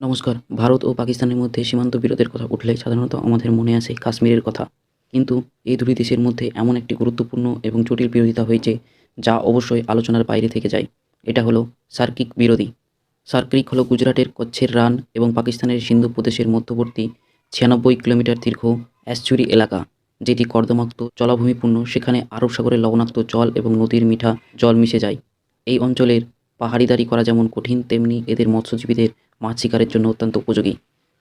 নমস্কার। ভারত ও পাকিস্তানের মধ্যে সীমান্ত বিরোধের কথা উঠলে সাধারণত আমাদের মনে আসে কাশ্মীরের কথা। কিন্তু এই দুটি দেশের মধ্যে এমন একটি গুরুত্বপূর্ণ এবং জটিল বিরোধিতা হয়েছে যা অবশ্যই আলোচনার বাইরে থেকে যায়। এটা হলো সার্কিক বিরোধী। সার্কিক হলো গুজরাটের কচ্ছের রান এবং পাকিস্তানের সিন্ধু প্রদেশের মধ্যবর্তী ছিয়ানব্বই কিলোমিটার দীর্ঘ অ্যাসচুরি এলাকা, যেটি কর্দমাক্ত, জলাভূমিপূর্ণ, সেখানে আরব সাগরের লবণাক্ত জল এবং নদীর মিঠা জল মিশে যায়। এই অঞ্চলের পাহাড়িদারি করা যেমন কঠিন, তেমনি এদের মৎস্যজীবীদের মাছ শিকারের জন্য অত্যন্ত উপযোগী।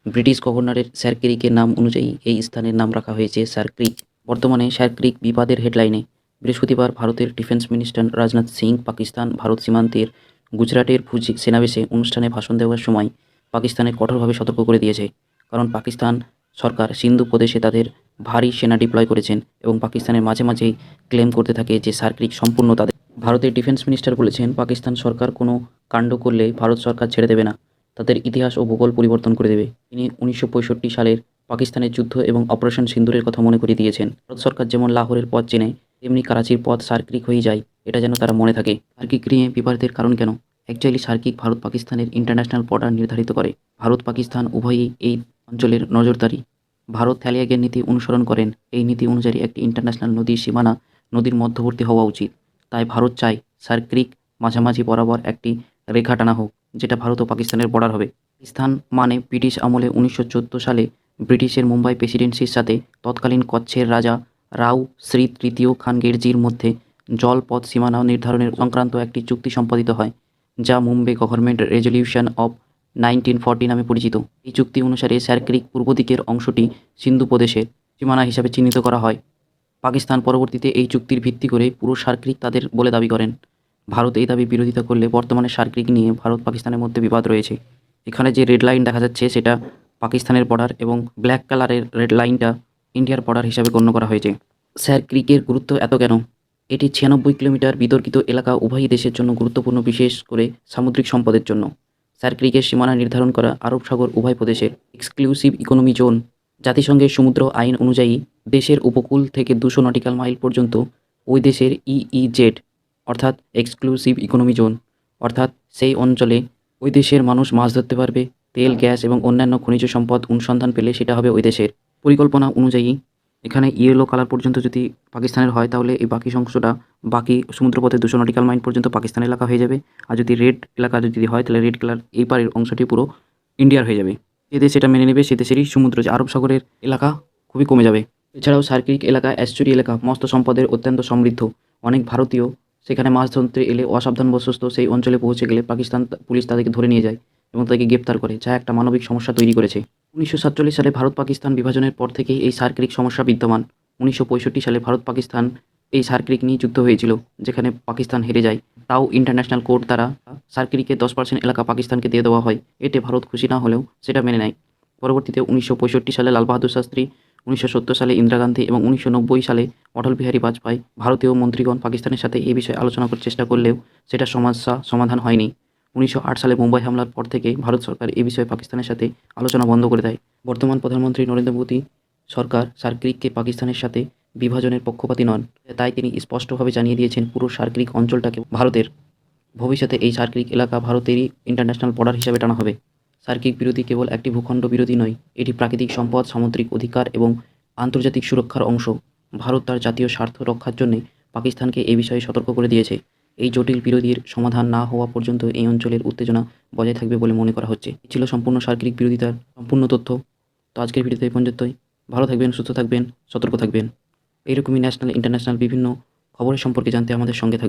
ব্রিটিশ গভর্নরের স্যার ক্রিকের নাম অনুযায়ী এই স্থানের নাম রাখা হয়েছে স্যার ক্রিক বর্তমানে স্যার ক্রিক বিবাদের হেডলাইনে। বৃহস্পতিবার ভারতের ডিফেন্স মিনিস্টার রাজনাথ সিং পাকিস্তান ভারত সীমান্তের গুজরাটের ভুজি সেনাবেশে অনুষ্ঠানে ভাষণ দেওয়ার সময় পাকিস্তানের কঠোরভাবে সতর্ক করে দিয়েছে। কারণ পাকিস্তান সরকার সিন্ধু প্রদেশে তাদের ভারী সেনা ডিপ্লয় করেছেন এবং পাকিস্তানের মাঝে মাঝেই ক্লেম করতে থাকে যে সার্ক্রিক সম্পূর্ণ তাদের। ভারতের ডিফেন্স মিনিস্টার বলেছেন, পাকিস্তান সরকার কোনো কাণ্ড করলে ভারত সরকার ছেড়ে দেবে না। তাদের ইতিহাস ও ভূগোল পরিবর্তন করে দেবে। তিনি উনিশশো পঁয়ষট্টি সালের পাকিস্তানের যুদ্ধ এবং অপারেশন সিন্দুরের কথা মনে করিয়ে দিয়েছেন। ভারত সরকার যেমন লাহোরের পথ চেনে, তেমনি করাচির পথ সার্কিক হয়ে যায়। এটা যেন তারা মনে থাকে, সার্কিক নিয়ে বিবাদের কারণ কেন? অ্যাকচুয়ালি সার্কিক ভারত পাকিস্তানের ইন্টারন্যাশনাল বর্ডার নির্ধারিত করে। ভারত পাকিস্তান উভয়ই এই অঞ্চলের নজরদারি। ভারত থ্যালিয়াগের নীতি অনুসরণ করেন। এই নীতি অনুযায়ী একটি ইন্টারন্যাশনাল নদীর সীমানা, নদীর মধ্যবর্তী হওয়া উচিত। তাই ভারত চায় সার্ক্রিক মাঝামাঝি বরাবর একটি রেখা টানা হোক। যেটা ভারত ও পাকিস্তানের বর্ডার হবে। পাকিস্তান মানে ব্রিটিশ আমলে উনিশশো চোদ্দ সালে ব্রিটিশের মুম্বাই প্রেসিডেন্সির সাথে তৎকালীন কচ্ছের রাজা রাও শ্রী তৃতীয় খানগেরজির মধ্যে জলপথ সীমানা নির্ধারণের সংক্রান্ত একটি চুক্তি সম্পাদিত হয়, যা Mumbai government resolution of nineteen forty নামে পরিচিত। এই চুক্তি অনুসারে স্যারক্রিক পূর্ব দিকের অংশটি সিন্ধু প্রদেশের সীমানা হিসাবে চিহ্নিত করা হয়। পাকিস্তান পরবর্তীতে এই চুক্তির ভিত্তি করে পুরো সার্ক্রিক তাদের বলে দাবি করেন। ভারত এই দাবি বিরোধিতা করলে বর্তমানে সার্ক্রিক নিয়ে ভারত পাকিস্তানের মধ্যে বিবাদ রয়েছে। এখানে যে রেড লাইন দেখা যাচ্ছে সেটা পাকিস্তানের বর্ডার এবং ব্ল্যাক কালারের রেড লাইনটা ইন্ডিয়ার বর্ডার হিসাবে গণ্য করা হয়েছে। স্যার ক্রিকের গুরুত্ব এত কেন? এটি ছিয়ানব্বই কিলোমিটার বিতর্কিত এলাকা উভয় দেশের জন্য গুরুত্বপূর্ণ, বিশেষ করে সামুদ্রিক সম্পদের জন্য। স্যার ক্রিকের সীমানা নির্ধারণ করা আরব সাগর উভয় প্রদেশের এক্সক্লুসিভ ইকোনমি জোন জাতিসংঘের সমুদ্র আইন অনুযায়ী দেশের উপকূল থেকে দুশো নটিক্যাল মাইল পর্যন্ত ওই দেশের ইইজেড অর্থাৎ এক্সক্লুসিভ ইকোনমি জোন অর্থাৎ সেই অঞ্চলে ওই দেশের মানুষ মাছ ধরতে পারবে, তেল, গ্যাস এবং অন্যান্য খনিজ সম্পদ অনুসন্ধান পেলে সেটা হবে ওই দেশের। পরিকল্পনা অনুযায়ী এখানে ইয়েলো কালার পর্যন্ত যদি পাকিস্তানের হয়, তাহলে এই বাকি অংশটা বাকি সমুদ্রপথে দুশো নটিক্যাল মাইল পর্যন্ত পাকিস্তান এলাকা হয়ে যাবে। আর যদি রেড এলাকা যদি হয়, তাহলে রেড কালার এই পারের অংশটি পুরো ইন্ডিয়ার হয়ে যাবে। যে দেশ সেটা মেনে নেবে, সে দেশেরই সমুদ্র, যে আরব সাগরের এলাকা খুবই কমে যাবে। এছাড়াও সার্কিক এলাকা, অ্যাস্চুরি এলাকা মস্ত সম্পদের অত্যন্ত সমৃদ্ধ। অনেক ভারতীয় সেখানে মাছ ধরতে এলে অসাবধান অসাবধানবশত সেই অঞ্চলে পৌঁছে গেলে পাকিস্তান পুলিশ তাদেরকে ধরে নিয়ে যায় এবং তাদেরকে গ্রেপ্তার করে, যা একটা মানবিক সমস্যা তৈরি করেছে। উনিশশো সাতচল্লিশ সালে ভারত পাকিস্তান বিভাজনের পর থেকেই এই সার্কিক সমস্যা বিদ্যমান। উনিশশো পঁয়ষট্টি সালে ভারত পাকিস্তান এই সার্কিক নিয়ে যুদ্ধ হয়েছিল, যেখানে পাকিস্তান হেরে যায়। তাও ইন্টারন্যাশনাল কোর্ট দ্বারা সার্কিকের দশ পার্সেন্ট এলাকা পাকিস্তানকে দিয়ে দেওয়া হয়। এতে ভারত খুশি না হলেও সেটা মেনে নেয়। পরবর্তীতে উনিশশো পঁয়ষট্টি সালে লাল বাহাদুর শাস্ত্রী, উনিশশো সত্তর সালে ইন্দিরা গান্ধী এবং উনিশশো নব্বই সালে অটল বিহারী বাজপেয়ী ভারতীয় মন্ত্রীগণ পাকিস্তানের সাথে এই বিষয়ে আলোচনা করার চেষ্টা করলেও সেটা সমস্যা, সমাধান হয়নি। উনিশশো আট সালে মুম্বাই হামলার পর থেকে ভারত সরকার এই বিষয়ে পাকিস্তানের সাথে আলোচনা বন্ধ করে দেয়। বর্তমান প্রধানমন্ত্রী নরেন্দ্র মোদী সরকার সার্কিককে পাকিস্তানের সাথে বিভাজনের পক্ষপাতী নন। তাই তিনি স্পষ্টভাবে জানিয়ে দিয়েছেন, পুরো সার্কিক অঞ্চলটাকে ভারতের ভবিষ্যতে এই সার্কিক এলাকা ভারতেরই ইন্টারন্যাশনাল বর্ডার হিসাবে টানা হবে। সার্কিক বিরোধী কেবল একটি ভূখণ্ড বিরোধী নয়, এটি প্রাকৃতিক সম্পদ, সামুদ্রিক অধিকার এবং আন্তর্জাতিক সুরক্ষার অংশ। ভারত তার জাতীয় স্বার্থ রক্ষার জন্য পাকিস্তানকে এই বিষয়ে সতর্ক করে দিয়েছে। এই জটিল বিরোধীর সমাধান না হওয়া পর্যন্ত এই অঞ্চলের উত্তেজনা বজায় থাকবে বলে মনে করা হচ্ছে। ছিল সম্পূর্ণ সার্কিক বিরোধিতার সম্পূর্ণ তথ্য। তো আজকের ভিডিওতে এই পর্যন্তই। ভালো থাকবেন, সুস্থ থাকবেন, সতর্ক থাকবেন। এইরকমই ন্যাশনাল, ইন্টারন্যাশনাল বিভিন্ন খবরের সম্পর্কে জানতে আমাদের সঙ্গে থাকবেন